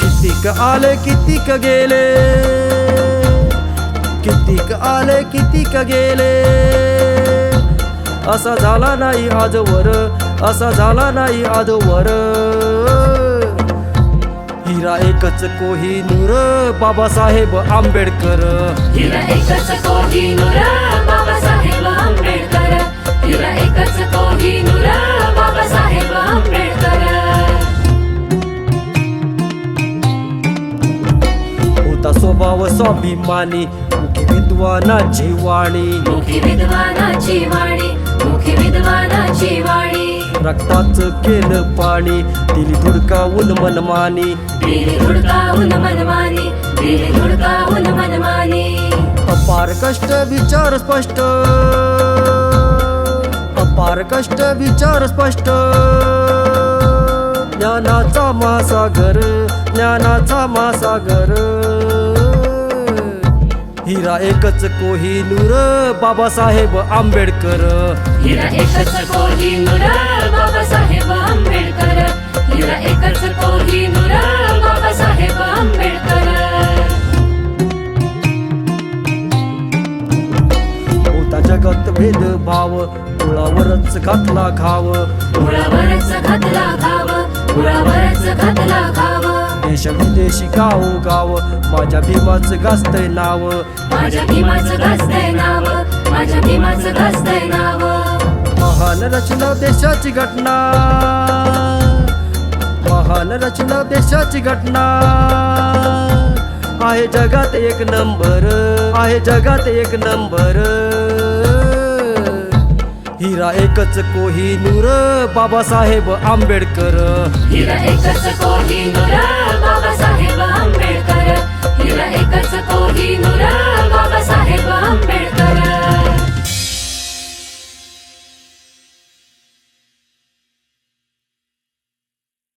कितीक आले कितीक गेले? कितीक आले कितीक गेले? असा झाला नाही आजवर असा झाला नाही आजवर हिरा एकच कोहिनूर बाबासाहेब आंबेडकर. हिरा एकच कोहिनूर बाबासाहेब आंबेडकर. हिरा एकच कोहिनूर बाबासाहेब आंबेडकर. होता स्वभाव स्वाभिमानी विद्वानाची वाणी. विद्वानाची वाणी रक्ताच केलं पाणी. दिली धुडकावून मनमानी. दिली धुडकावून मनमानी. दिली धुडकावून मनमानी. अपार कष्ट विचार स्पष्ट. अपार कष्ट विचार स्पष्ट. ज्ञानाचा महासागर ज्ञानाचा महासागर. हिरा एकच कोहिनूर बाबासाहेब आंबेडकर. हिरा एकच कोहिनूर भेदभाव मुळावरच घातला घाव. मुळावरच घातला घाव मुळावरच घातला घाव. देश विदेशी गाव गाव माझ्या भीमाचं गाजतंय नाव. माझ्या भीमाचं गाजतंय नाव माझ्या भीमाचं गाजतंय नाव. महान रचना देशाची घटना. महान रचना देशाची घटना. आहे जगात एक नंबर आहे जगात एक नंबर. हिरा एकच कोहिनूर बाबासाहेब आंबेडकर. हिरा एकच कोहिनूर बाबासाहेब